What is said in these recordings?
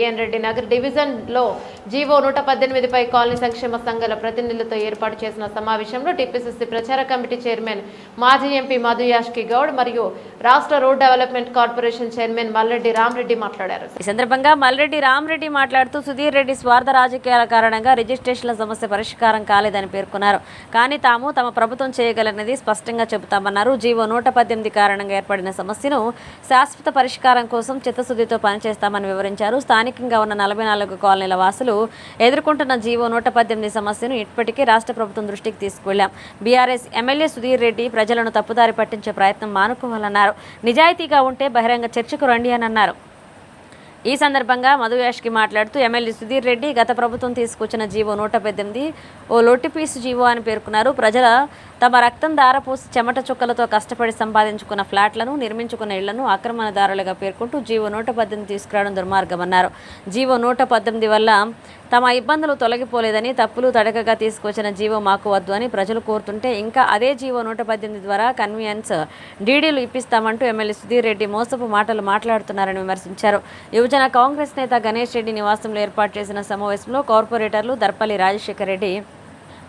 B N Reddy Nagar డివిజన్లో GO నూట పద్దెనిమిదిపై colony సంక్షేమ సంఘాల ప్రతినిధులతో ఏర్పాటు చేసిన సమావేశంలో టిపిసిసి ప్రచార కమిటీ చైర్మన్ మాజీ ఎంపీ మధు యాష్కి గౌడ్ మరియు రాష్ట్ర road development corporation chairman Malreddy Ramareddy మాట్లాడారు. ఈ సందర్భంగా మల్లెడ్డి రామరెడ్డి మాట్లాడుతూ సుధీర్ రెడ్డి స్వార్థ రాజకీయాల కారణంగా రిజిస్ట్రేషన్ల సమస్య పరిష్కారం కాలేదని పేర్కొన్నారు. కానీ తాము తమ ప్రభుత్వం చేయగలనది స్పష్టంగా చెబుతామన్నారు. జీవో నూట పద్దెనిమిది కారణంగా ఏర్పడిన సమస్యను శాశ్వత పరిష్కారం కోసం చిత్తశుద్ధితో పనిచేస్తామని వివరించారు. స్థానికంగా ఉన్న నలభై నాలుగు కాలనీల వాసులు ఎదుర్కొంటున్న జీవో నూట పద్దెనిమిది సమస్యను ఇప్పటికే రాష్ట్ర ప్రభుత్వం దృష్టికి తీసుకువెళ్ళాం బీఆర్ఎస్ ఎమ్మెల్యే సుధీర్ రెడ్డి ప్రజలను తప్పుదారి పట్టించే ప్రయత్నం మానుకోవాలన్నారు. నిజాయితీగా ఉంటే బహిరంగ చర్చకు రండి అని అన్నారు. ఈ సందర్భంగా మధు మాట్లాడుతూ ఎమ్మెల్యే సుధీర్ రెడ్డి గత ప్రభుత్వం తీసుకొచ్చిన జీవో నూట పద్దెనిమిది ఓ లొట్టిపీసు జీవో అని పేర్కొన్నారు. ప్రజల తమ రక్తం దారపోసి చెమట చుక్కలతో కష్టపడి సంపాదించుకున్న ఫ్లాట్లను నిర్మించుకున్న ఇళ్ళను ఆక్రమణదారులుగా పేర్కొంటూ జీవో నూట పద్దెనిమిది తీసుకురావడం దుర్మార్గమన్నారు. జీవో నూట పద్దెనిమిది వల్ల తమ ఇబ్బందులు తొలగిపోలేదని తప్పులు తడకగా తీసుకొచ్చిన జీవో మాకు వద్దు అని ప్రజలు కోరుతుంటే ఇంకా అదే జీవో నూట పద్దెనిమిది ద్వారా కన్వీనియన్స్ డీడీలు ఇప్పిస్తామంటూ ఎమ్మెల్యే సుధీర్ రెడ్డి మోసపు మాటలు మాట్లాడుతున్నారని విమర్శించారు. యువజన కాంగ్రెస్ నేత గణేష్ రెడ్డి నివాసంలో ఏర్పాటు చేసిన సమావేశంలో కార్పొరేటర్లు Darpalli Rajashekar Reddy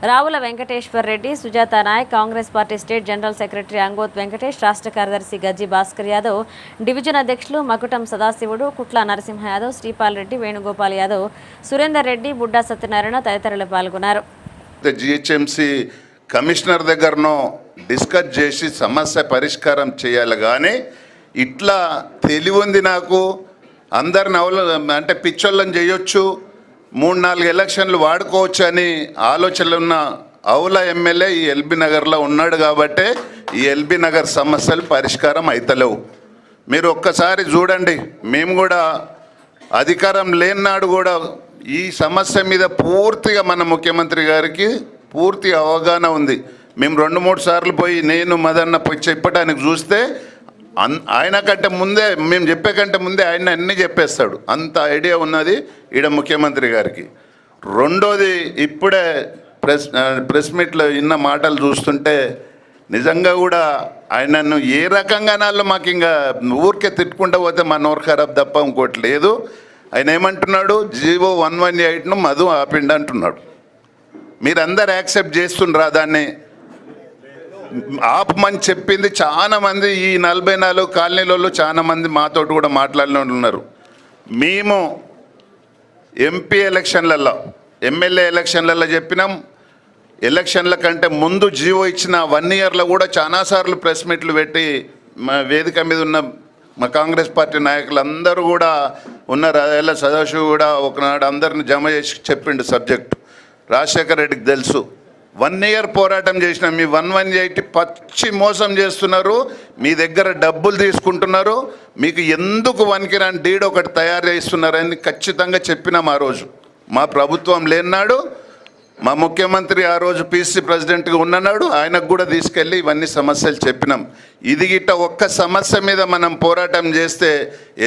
Ravula Venkateshwar Reddy Sujatha Naik Congress party state general secretary Angoth Venkatesh రాష్ట్ర కార్యదర్శి గజ్జి భాస్కర్ యాదవ్ డివిజన్ అధ్యక్షులు మకుటం సదాశివుడు కుట్ల నరసింహ యాదవ్ శ్రీపాల్ రెడ్డి వేణుగోపాల్ యాదవ్ సురేందర్ రెడ్డి బుడ్డా సత్యనారాయణ తదితరులు పాల్గొన్నారు. జిహెచ్ఎంసి కమిషనర్ దగ్గరనో డిస్కస్ చేసి సమస్య పరిష్కారం చేయాలి కానీ ఇట్లా తెలివి ఉంది నాకు. అందరిని అవల అంటే పిచ్చోళ్ళని చేయొచ్చు. మూడు నాలుగు ఎలక్షన్లు వాడుకోవచ్చు అని ఆలోచనలు ఉన్న అవుల ఎమ్మెల్యే ఈ ఎల్బీ నగర్లో ఉన్నాడు కాబట్టే ఈ ఎల్బీ నగర్ సమస్యలు పరిష్కారం అవుతలేవు మీరు ఒక్కసారి చూడండి మేము కూడా అధికారం లేనినాడు కూడా ఈ సమస్య మీద పూర్తిగా మన ముఖ్యమంత్రి గారికి పూర్తి అవగాహన ఉంది. మేము రెండు మూడు సార్లు పోయి నేను మదన్న పోయి చెప్పడానికి చూస్తే అన్ ఆయన కంటే ముందే మేము చెప్పే కంటే ముందే ఆయన అన్నీ చెప్పేస్తాడు. అంత ఐడియా ఉన్నది ఈడ ముఖ్యమంత్రి గారికి. రెండోది ఇప్పుడే ప్రెస్ ప్రెస్ మీట్లో ఇన్న మాటలు చూస్తుంటే నిజంగా కూడా ఆయనను ఏ రకంగా నాళ్ళు మాకు ఇంకా ఊరికే తిట్టుకుంటూ పోతే మా నోరు ఖరాబ్ తప్ప ఇంకోటి లేదు. ఆయన ఏమంటున్నాడు? జీవో వన్ వన్ ఎయిట్ను మధు ఆపిండి అంటున్నాడు. మీరందరు యాక్సెప్ట్ చేస్తుండ్రా దాన్ని? ఆపమని చెప్పింది చాలా మంది ఈ నలభై నాలుగు కాలనీలలో చాలా మంది మాతోటి కూడా మాట్లాడిన వాళ్ళు ఉన్నారు. మేము ఎంపీ ఎలక్షన్లలో ఎమ్మెల్యే ఎలక్షన్లలో చెప్పినాం. ఎలక్షన్ల కంటే ముందు జీవో ఇచ్చిన వన్ ఇయర్లో కూడా చాలాసార్లు ప్రెస్ మీట్లు పెట్టి మా వేదిక మీద ఉన్న మా కాంగ్రెస్ పార్టీ నాయకులందరూ కూడా ఉన్నారు. అదేలా సదాశివ్ కూడా ఒకనాడు అందరిని జమ చేసి చెప్పిండు సబ్జెక్టు. రాజశేఖర రెడ్డికి తెలుసు. వన్ ఇయర్ పోరాటం చేసిన మీ వన్ వన్ ఎయిటీ పచ్చి మోసం చేస్తున్నారు మీ దగ్గర డబ్బులు తీసుకుంటున్నారు మీకు ఎందుకు వన్కిరాని డీడ్ ఒకటి తయారు చేస్తున్నారని ఖచ్చితంగా చెప్పినాం ఆ రోజు. మా ప్రభుత్వం లేనాడు మా ముఖ్యమంత్రి ఆ రోజు పీసీ ప్రెసిడెంట్గా ఉన్ననాడు ఆయనకు కూడా తీసుకెళ్ళి ఇవన్నీ సమస్యలు చెప్పినాం. ఇది గిట్ట ఒక్క సమస్య మీద మనం పోరాటం చేస్తే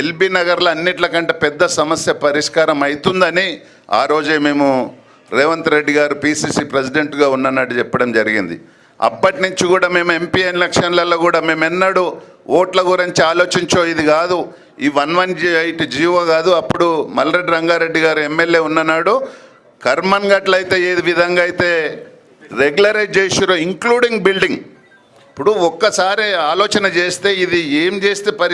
ఎల్బీ నగర్లో అన్నిట్లకంటే పెద్ద సమస్య పరిష్కారం అవుతుందని ఆ రోజే మేము రేవంత్ రెడ్డి గారు పీసీసీ ప్రెసిడెంట్గా ఉన్నట్టు చెప్పడం జరిగింది. అప్పటి నుంచి కూడా మేము ఎంపీ ఎలక్షన్లలో కూడా మేము ఎన్నడూ ఓట్ల గురించి ఆలోచించో ఇది కాదు. ఈ one one G eight GO కాదు. అప్పుడు మల్లరెడ్డి రంగారెడ్డి గారు ఎమ్మెల్యే ఉన్ననాడు కర్మన్ గట్లయితే ఏ విధంగా అయితే రెగ్యులరైజ్ చేసిరో ఇంక్లూడింగ్ బిల్డింగ్ ఇప్పుడు ఒక్కసారి ఆలోచన చేస్తే ఇది ఏం చేస్తే పరి